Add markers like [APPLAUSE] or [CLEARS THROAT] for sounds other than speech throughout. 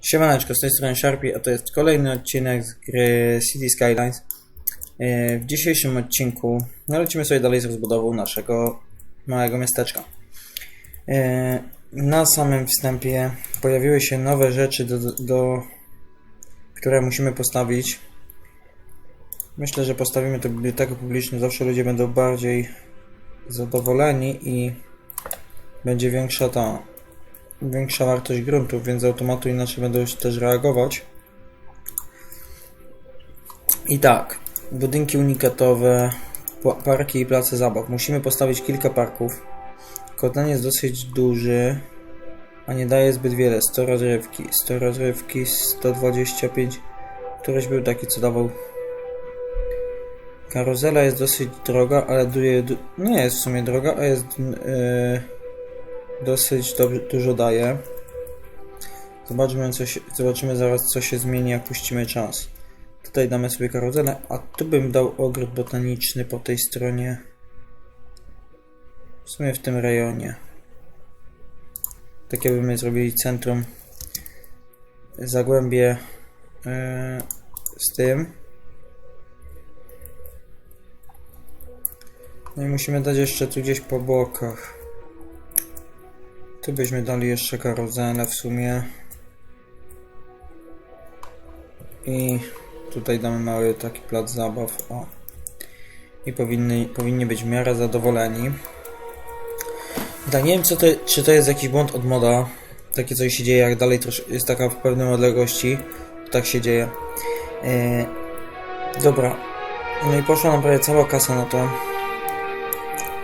Siemaneczko, z tej strony Sharpie, a to jest kolejny odcinek z gry City Skylines. E, W dzisiejszym odcinku no, lecimy sobie dalej z rozbudową naszego małego miasteczka. E, Na samym wstępie pojawiły się nowe rzeczy, do, do, które musimy postawić. Myślę, że postawimy to bibliotekę publiczną, zawsze ludzie będą bardziej zadowoleni i będzie większa ta większa wartość gruntów, więc z automatu inaczej będą się też reagować. I tak, budynki unikatowe, pa- parki i place zabaw. Musimy postawić kilka parków. Kotlin jest dosyć duży, a nie daje zbyt wiele. 100 rozrywki, 100 rozrywki, 125. Któryś był taki, co dawał. Karuzela jest dosyć droga, ale duje, du- nie jest w sumie droga, a jest yy, dosyć dużo daje. Zobaczmy, co się, zobaczymy zaraz, co się zmieni, jak puścimy czas. Tutaj damy sobie karuzelę, a tu bym dał ogród botaniczny po tej stronie. W sumie w tym rejonie. Tak jakbyśmy zrobili centrum. Zagłębie yy, z tym. No i musimy dać jeszcze tu gdzieś po bokach. Tu byśmy dali jeszcze karuzelę w sumie. I tutaj damy mały taki plac zabaw. O. I powinni, powinni być w miarę zadowoleni. Tak, nie wiem co to, czy to jest jakiś błąd od moda. Takie coś się dzieje, jak dalej trosz, jest taka w pewnej odległości. Tak się dzieje. E, dobra. No i poszła nam prawie cała kasa na to.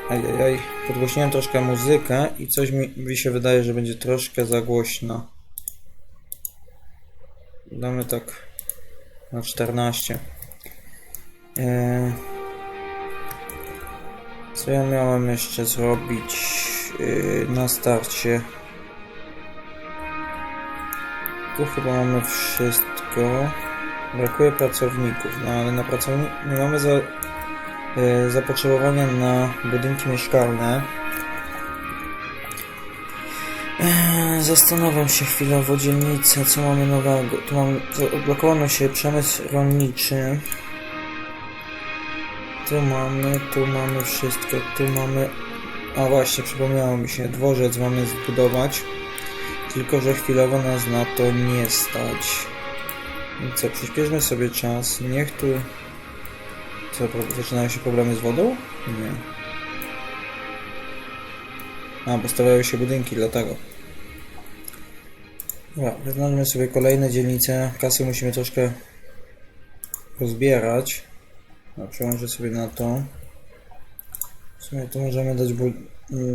Ajajaj, podgłośniłem troszkę muzykę i coś mi, mi się wydaje, że będzie troszkę za głośno. Damy tak na 14. Eee, co ja miałem jeszcze zrobić yy, na starcie? Tu chyba mamy wszystko. Brakuje pracowników, no ale na pracowni nie mamy za, zapotrzebowania na budynki mieszkalne. E, Zastanawiam się chwilowo dzielnicę, co mamy nowego. Tu mamy, tu odblokowano się przemysł rolniczy. Tu mamy, tu mamy wszystko, tu mamy... A właśnie, przypomniało mi się, dworzec mamy zbudować. Tylko, że chwilowo nas na to nie stać. Co, przyspieszmy sobie czas. Niech tu... Co, zaczynają się problemy z wodą? Nie. A, bo stawiają się budynki, dlatego. Dobra, wyznaczmy sobie kolejne dzielnice. Kasy musimy troszkę pozbierać. No, przełączę sobie na to. W sumie tu możemy dać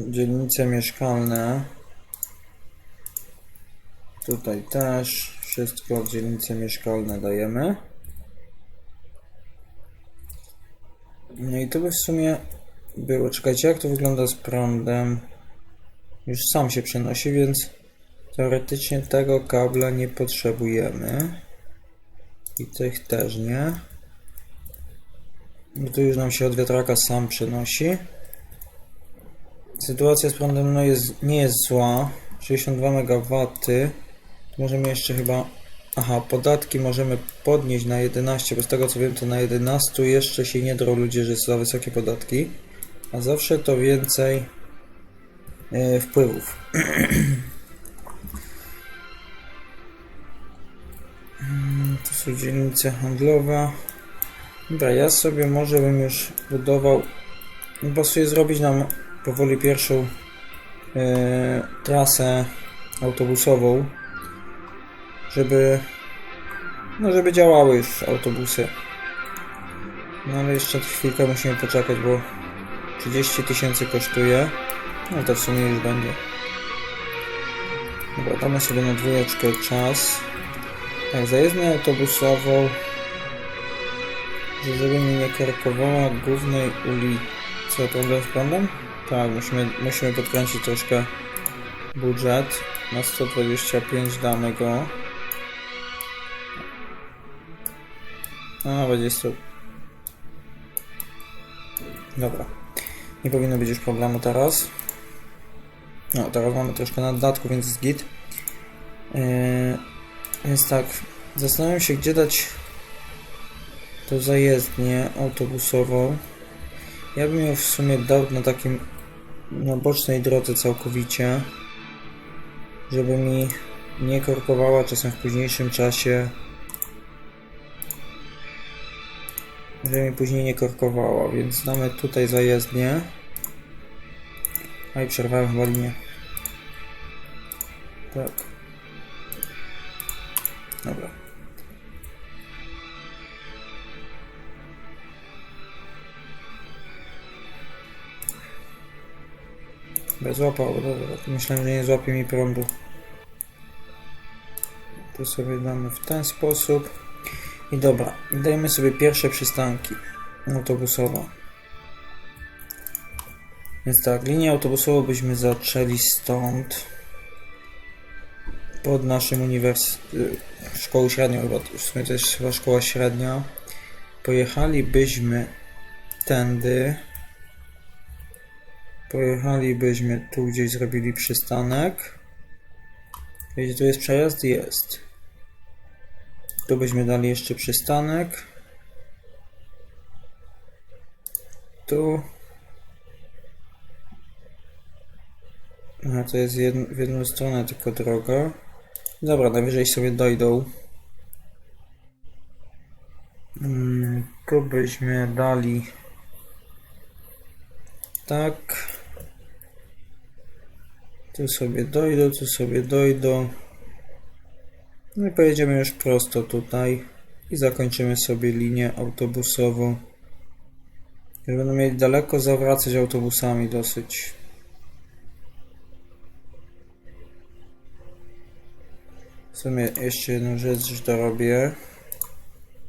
dzielnice mieszkalne. Tutaj też. Wszystko dzielnice mieszkalne dajemy. No i to by w sumie było. Czekajcie, jak to wygląda z prądem? Już sam się przenosi, więc teoretycznie tego kabla nie potrzebujemy. I tych też nie. Bo tu już nam się od wiatraka sam przenosi. Sytuacja z prądem no jest, nie jest zła. 62 MW. Możemy jeszcze chyba. Aha, podatki możemy podnieść na 11, bo z tego co wiem, to na 11 jeszcze się nie drą ludzie, że są za wysokie podatki. A zawsze to więcej e, wpływów. Mm, to są dzielnice handlowe. Dobra, ja sobie może bym już budował. Pasuje zrobić nam powoli pierwszą e, trasę autobusową, żeby no żeby działały autobusy. No ale jeszcze chwilkę musimy poczekać, bo 30 tysięcy kosztuje. No to w sumie już będzie. Dobra, damy sobie na dwójeczkę czas. Tak, zajezdnię autobusową, że żeby mi nie korkowała głównej ulicy. Co, problem z prądem? Tak, musimy, musimy podkręcić troszkę budżet. Na 125 damy go. A, będzie 100. Dobra. Nie powinno być już problemu teraz. No, teraz mamy troszkę naddatku, więc jest git. Yy, Więc tak, zastanawiam się, gdzie dać to zajezdnię autobusową. Ja bym ją w sumie dał na takim, na bocznej drodze całkowicie, żeby mi nie korkowała czasem w późniejszym czasie. Żeby mi później nie korkowała, więc damy tutaj zajezdnię. A i przerwałem chyba linię. Tak. Dobra. Bez złapał, dobra. Myślałem, że nie złapie mi prądu. Tu sobie damy w ten sposób. I dobra, dajmy sobie pierwsze przystanki autobusowe. Więc tak, linię autobusową byśmy zaczęli stąd. Pod naszym uniwersytetem, szkołą średnią chyba, w sumie to jest chyba szkoła średnia. Pojechalibyśmy tędy. Pojechalibyśmy tu gdzieś zrobili przystanek. Gdzie tu jest przejazd? Jest. Tu byśmy dali jeszcze przystanek. Tu. A to jest jed w jedną stronę tylko droga. Dobra, najwyżej sobie dojdą. Mm, tu byśmy dali tak. Tu sobie dojdą, tu sobie dojdą. No i pojedziemy już prosto tutaj i zakończymy sobie linię autobusową. Już będą mieli daleko zawracać autobusami dosyć. W sumie jeszcze jedną rzecz dorobię.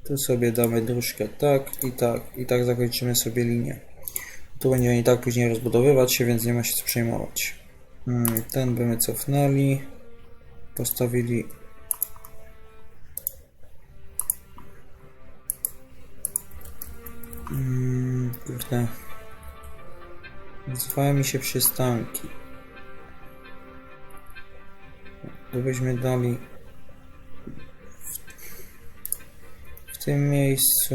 Tu sobie damy dróżkę tak i tak i tak zakończymy sobie linię. Tu będziemy i tak później rozbudowywać się, więc nie ma się co przejmować. Hmm, Ten byśmy cofnęli. Postawili. Hmm, Kurde. Mi się przystanki. Gdybyśmy dali w, w tym miejscu.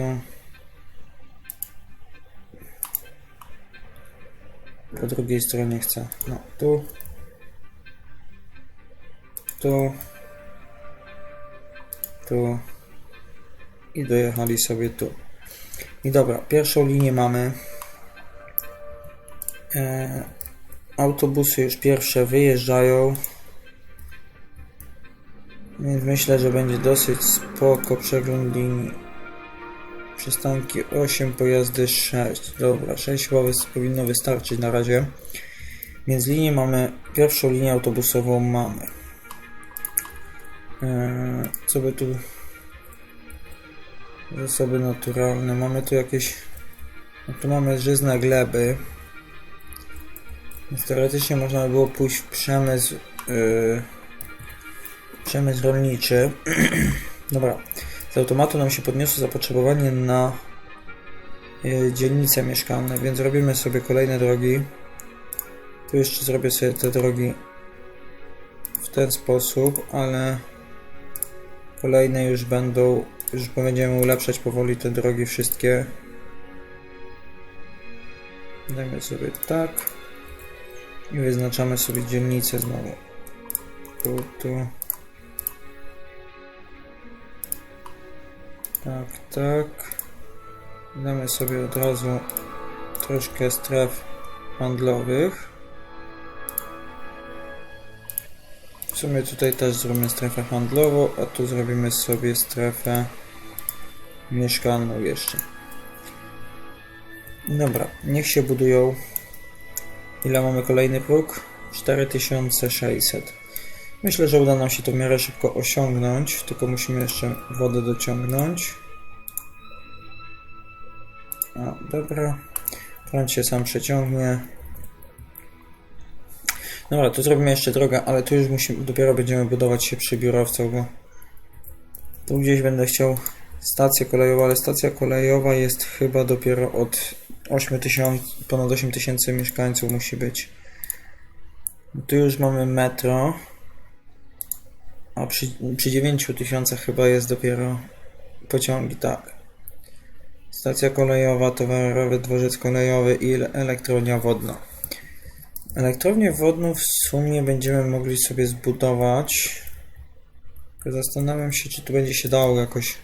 Po drugiej stronie chcę. No, tu. Tu. Tu. I dojechali sobie tu. I dobra, pierwszą linię mamy. E, autobusy już pierwsze wyjeżdżają. Więc myślę, że będzie dosyć spoko przegląd linii. Przystanki 8, pojazdy 6. Dobra, 6 chyba powinno wystarczyć na razie. Więc linię mamy, pierwszą linię autobusową mamy. Eee, co by tu... Zasoby naturalne. Mamy tu jakieś... No tu mamy żyzne gleby. Więc teoretycznie można by było pójść w przemysł... Yy, przemysł rolniczy. [CLEARS THROAT] Dobra. Z automatu nam się podniosło zapotrzebowanie na y, dzielnice mieszkalne, więc robimy sobie kolejne drogi. Tu jeszcze zrobię sobie te drogi w ten sposób, ale kolejne już będą, już będziemy ulepszać powoli te drogi wszystkie. Dajmy sobie tak i wyznaczamy sobie dzielnicę znowu. Tu, tu. Tak, tak. Damy sobie od razu troszkę stref handlowych. W sumie tutaj też zrobimy strefę handlową, a tu zrobimy sobie strefę mieszkalną jeszcze. Dobra, niech się budują. Ile mamy kolejny próg? 4600. Myślę, że uda nam się to w miarę szybko osiągnąć, tylko musimy jeszcze wodę dociągnąć. O, dobra. Prąd się sam przeciągnie. Dobra, tu zrobimy jeszcze drogę, ale tu już musimy, dopiero będziemy budować się przy biurowcu, bo tu gdzieś będę chciał stację kolejową, ale stacja kolejowa jest chyba dopiero od 8000, ponad 8000 mieszkańców musi być. Tu już mamy metro. A przy, przy 9 tysiącach chyba jest dopiero pociągi, tak. Stacja kolejowa, towarowy dworzec kolejowy i ele- elektrownia wodna. Elektrownię wodną w sumie będziemy mogli sobie zbudować. Zastanawiam się, czy tu będzie się dało jakoś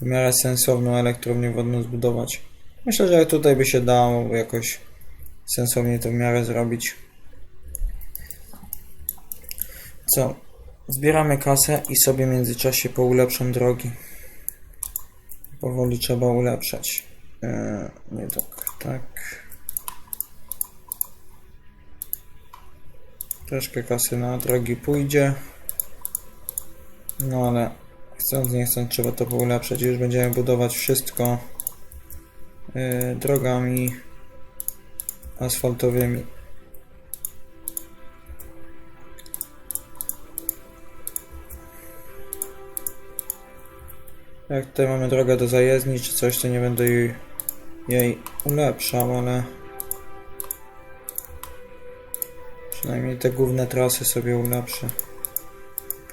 w miarę sensowną elektrownię wodną zbudować. Myślę, że tutaj by się dało jakoś sensownie to w miarę zrobić. Co? Zbieramy kasę i sobie w międzyczasie poulepszam drogi. Powoli trzeba ulepszać. Eee, nie tak, tak. Troszkę kasy na drogi pójdzie. No ale chcąc nie chcąc trzeba to poulepszać. Już będziemy budować wszystko yy, drogami asfaltowymi. Jak tutaj mamy drogę do zajezdni czy coś, to nie będę jej, jej ulepszał, ale przynajmniej te główne trasy sobie ulepszę.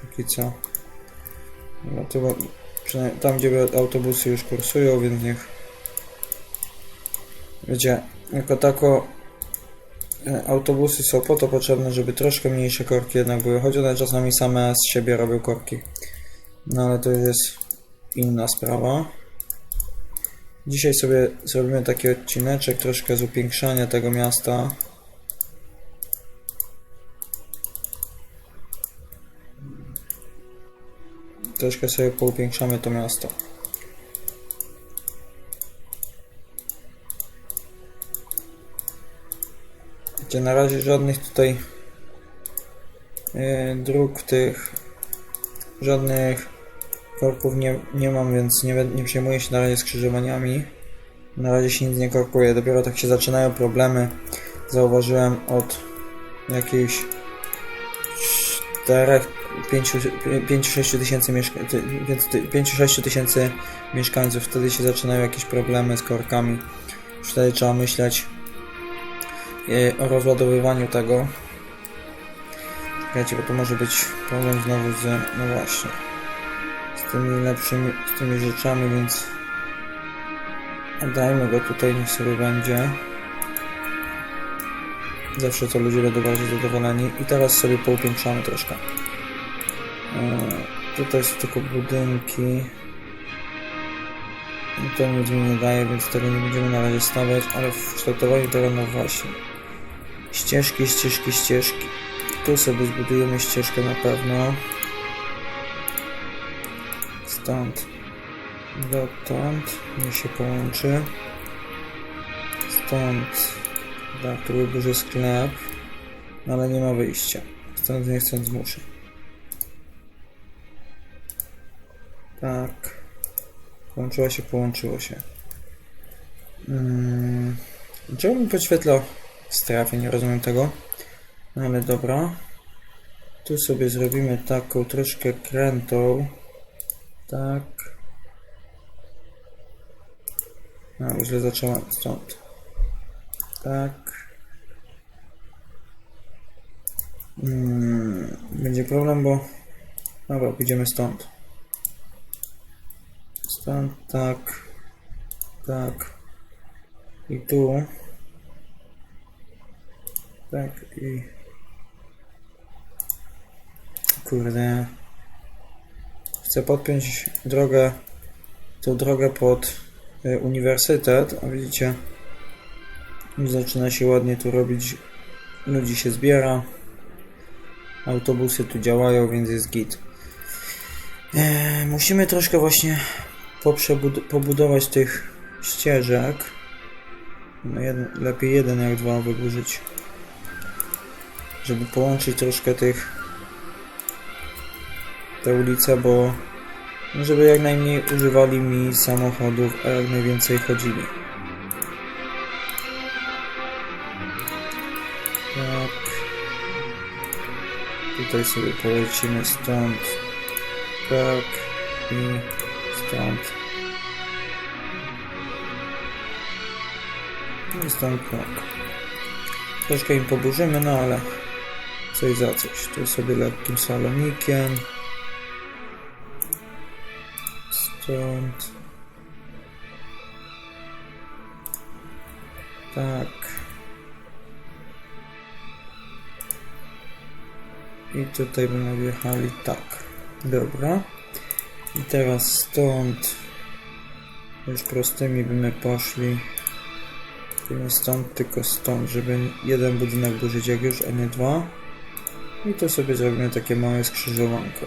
Póki co. No to przynajmniej tam, gdzie autobusy już kursują, więc niech wiecie, jako tako e, autobusy są po to potrzebne, żeby troszkę mniejsze korki jednak były, choć one czasami same z siebie robią korki. No ale to jest inna sprawa. Dzisiaj sobie zrobimy taki odcineczek troszkę z upiększania tego miasta. Troszkę sobie poupiększamy to miasto. Gdzie na razie żadnych tutaj yy, dróg tych żadnych korków nie, nie mam, więc nie, nie przejmuję się na razie skrzyżowaniami. Na razie się nic nie korkuje. Dopiero tak się zaczynają problemy. Zauważyłem od jakichś 4, 5-6 tysięcy mieszka- ty- więc ty- 5-6 tysięcy mieszkańców. Wtedy się zaczynają jakieś problemy z korkami. Wtedy trzeba myśleć e, o rozładowywaniu tego. Czekajcie, bo to może być problem znowu z... no właśnie z tymi lepszymi, z tymi rzeczami, więc oddajmy go tutaj, niech sobie będzie. Zawsze to ludzie będą bardziej zadowoleni. I teraz sobie poupiększamy troszkę. Eee, tutaj są tylko budynki. I to nic mi nie daje, więc tego nie będziemy na razie stawiać, ale w kształtowaniu terenu właśnie. Ścieżki, ścieżki, ścieżki. Tu sobie zbudujemy ścieżkę na pewno. Stąd dotąd niech się połączy. Stąd tak, tu był duży sklep, no ale nie ma wyjścia. Stąd nie chcąc muszę. Tak. Połączyło się, połączyło się. Hmm. Czemu mi podświetla w strefie? Nie rozumiem tego. No ale dobra. Tu sobie zrobimy taką troszkę krętą. Tak. No, źle zacząłem stąd. Tak. Mm, będzie problem, bo... Dobra, pójdziemy stąd. Stąd, tak. Tak. I tu. Tak i... Kurde. Chcę podpiąć drogę, tą drogę pod y, uniwersytet, a widzicie, zaczyna się ładnie tu robić, ludzi się zbiera, autobusy tu działają, więc jest git. E, musimy troszkę właśnie pobudować tych ścieżek. No jeden, lepiej jeden jak dwa wyburzyć, żeby połączyć troszkę tych te ulice, bo no, żeby jak najmniej używali mi samochodów, a jak najwięcej chodzili. Tak. Tutaj sobie polecimy stąd. Tak. I stąd. I stąd tak. Troszkę im poburzymy, no ale coś za coś. Tu sobie lekkim salonikiem. stąd. Tak. I tutaj będą wjechali tak. Dobra. I teraz stąd już prostymi byśmy poszli. Nie stąd, tylko stąd, żeby jeden budynek burzyć jak już, a nie dwa. I to sobie zrobimy takie małe skrzyżowanko.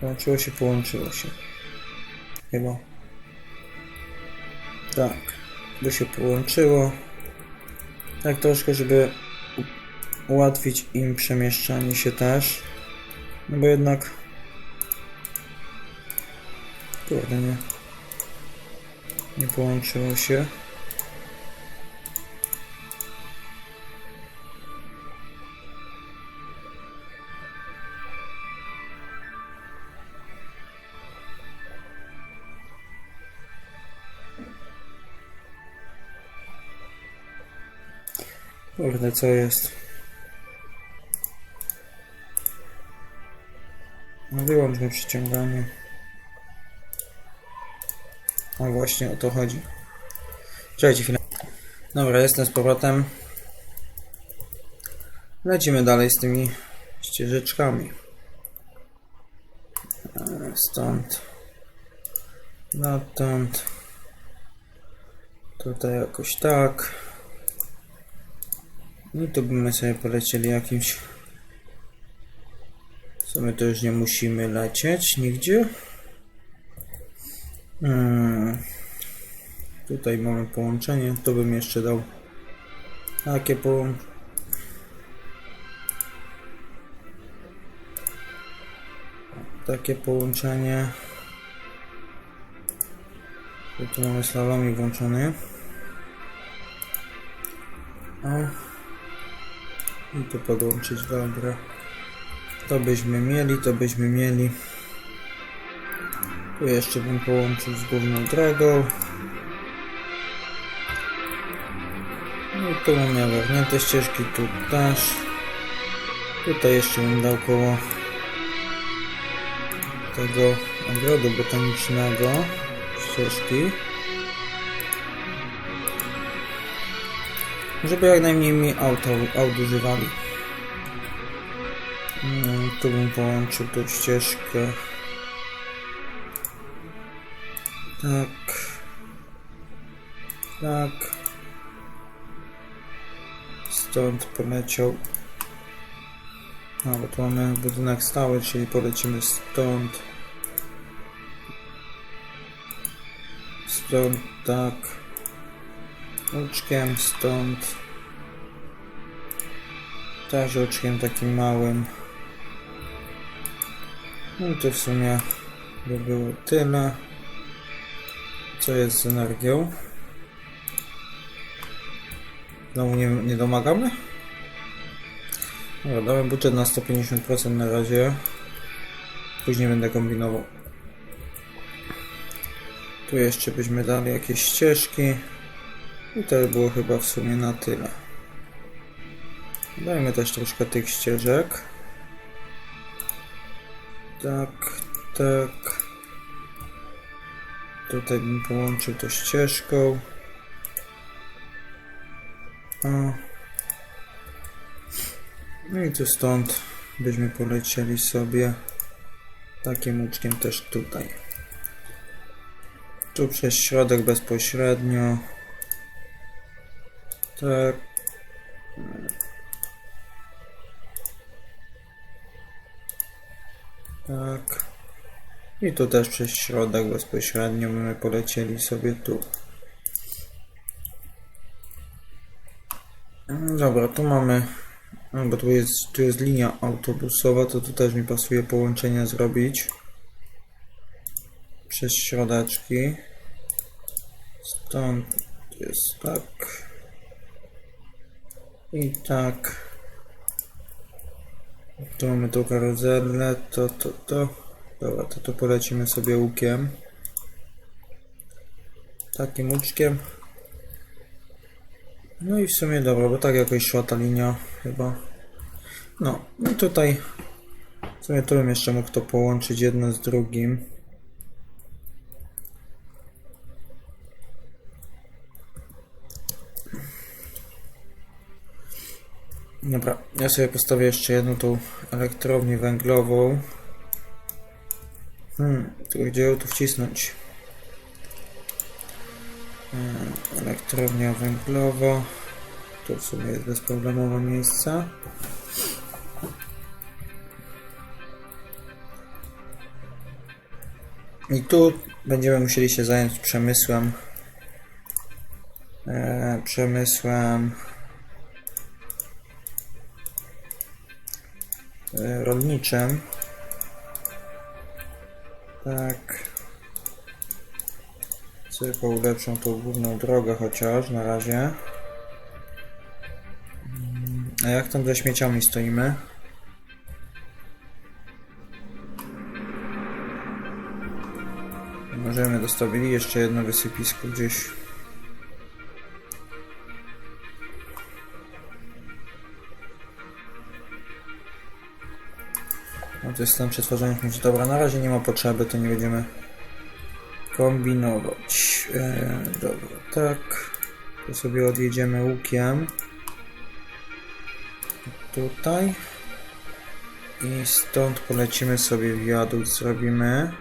Połączyło się, połączyło się. Chyba. Tak. By się połączyło. Tak troszkę, żeby ułatwić im przemieszczanie się też. No bo jednak... Kurde, nie. Nie połączyło się. Kurde, co jest? No wyłączmy przyciąganie. A właśnie o to chodzi. Czekajcie chwilę. Dobra, jestem z powrotem. Lecimy dalej z tymi ścieżeczkami. E, Stąd. Dotąd. Tutaj jakoś tak. I tu byśmy sobie polecieli jakimś. W sumie to już nie musimy lecieć nigdzie. Hmm. Tutaj mamy połączenie. To bym jeszcze dał takie połączenie. Takie połączenie. Tu, mamy slalomik włączony. O. I tu podłączyć, dobra. To byśmy mieli, to byśmy mieli. Tu jeszcze bym połączył z główną drogą. No tu mamy ogarnięte ścieżki, tu też. Tutaj jeszcze bym dał koło tego ogrodu botanicznego ścieżki. Żeby jak najmniej mi auto, aut używali. No, tu bym połączył tą ścieżkę. Tak. Tak. Stąd poleciał. A, bo tu mamy budynek stały, czyli polecimy stąd. Stąd, tak. Łuczkiem stąd. Też łuczkiem takim małym. No i to w sumie by było tyle. Co jest z energią? Znowu nie, nie domagamy? Dobra, damy budżet na 150% na razie. Później będę kombinował. Tu jeszcze byśmy dali jakieś ścieżki. I to by było chyba w sumie na tyle. Dajmy też troszkę tych ścieżek. Tak, tak. Tutaj bym połączył to ścieżką. O. No i tu stąd byśmy polecieli sobie takim łuczkiem też tutaj. Tu przez środek bezpośrednio. Tak. Tak. I tu też przez środek bezpośrednio my polecieli sobie tu. No Dobra, tu mamy, no bo tu jest, tu jest linia autobusowa, to tu też mi pasuje połączenie zrobić. Przez środeczki. Stąd jest tak. I tak. Tu mamy tą karuzelę, to, to, to. Dobra, to tu polecimy sobie łukiem. Takim łuczkiem. No i w sumie dobra, bo tak jakoś szła ta linia chyba. No i tutaj W sumie tu bym jeszcze mógł to połączyć jedno z drugim. Dobra, ja sobie postawię jeszcze jedną tą elektrownię węglową. Hmm, tylko gdzie ją tu wcisnąć? E, Elektrownia węglowa. Tu w sumie jest bezproblemowe miejsce. I tu będziemy musieli się zająć przemysłem. E, przemysłem rolniczym. Tak. Sobie ulepszą tą główną drogę chociaż na razie. Mm, A jak tam ze śmieciami stoimy? Możemy dostawili jeszcze jedno wysypisko gdzieś. No to jest tam przetwarzanie śmieci. Dobra, na razie nie ma potrzeby, to nie będziemy kombinować. E, dobra, tak. To sobie odjedziemy łukiem. Tutaj. I stąd polecimy sobie wiadukt, zrobimy.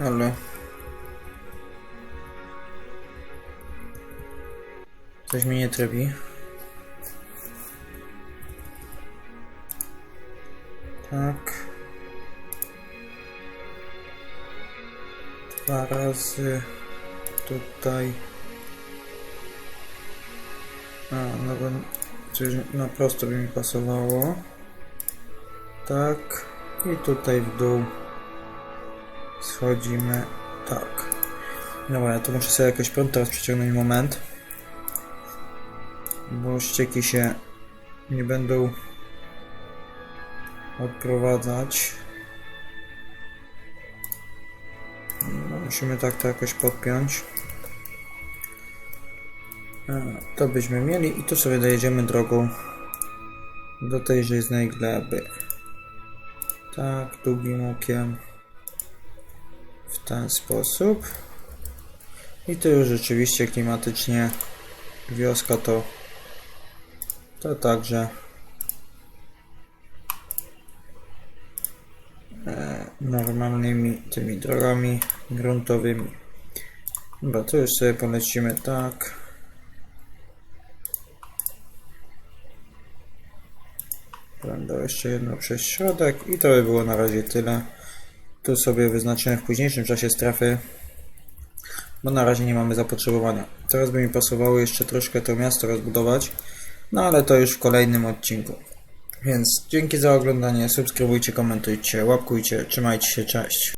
Ale... Coś mnie nie trybi. Tak. Dwa razy tutaj. A, no bo coś na prosto by mi pasowało. Tak. I tutaj w dół schodzimy. Tak. Dobra, ja to muszę sobie jakoś prąd teraz przeciągnąć moment. Bo ścieki się nie będą odprowadzać. No, musimy tak to jakoś podpiąć. To byśmy mieli i tu sobie dojedziemy drogą do tej żyznej gleby. Tak, długim łukiem. W ten sposób. I to już rzeczywiście klimatycznie wioska to to także e, normalnymi tymi drogami gruntowymi. Dobra, to już sobie polecimy tak. Będę jeszcze jedno przez środek i to by było na razie tyle. Tu sobie wyznaczyłem w późniejszym czasie strefy, bo na razie nie mamy zapotrzebowania. Teraz by mi pasowało jeszcze troszkę to miasto rozbudować, no ale to już w kolejnym odcinku. Więc dzięki za oglądanie, subskrybujcie, komentujcie, łapkujcie, trzymajcie się, cześć.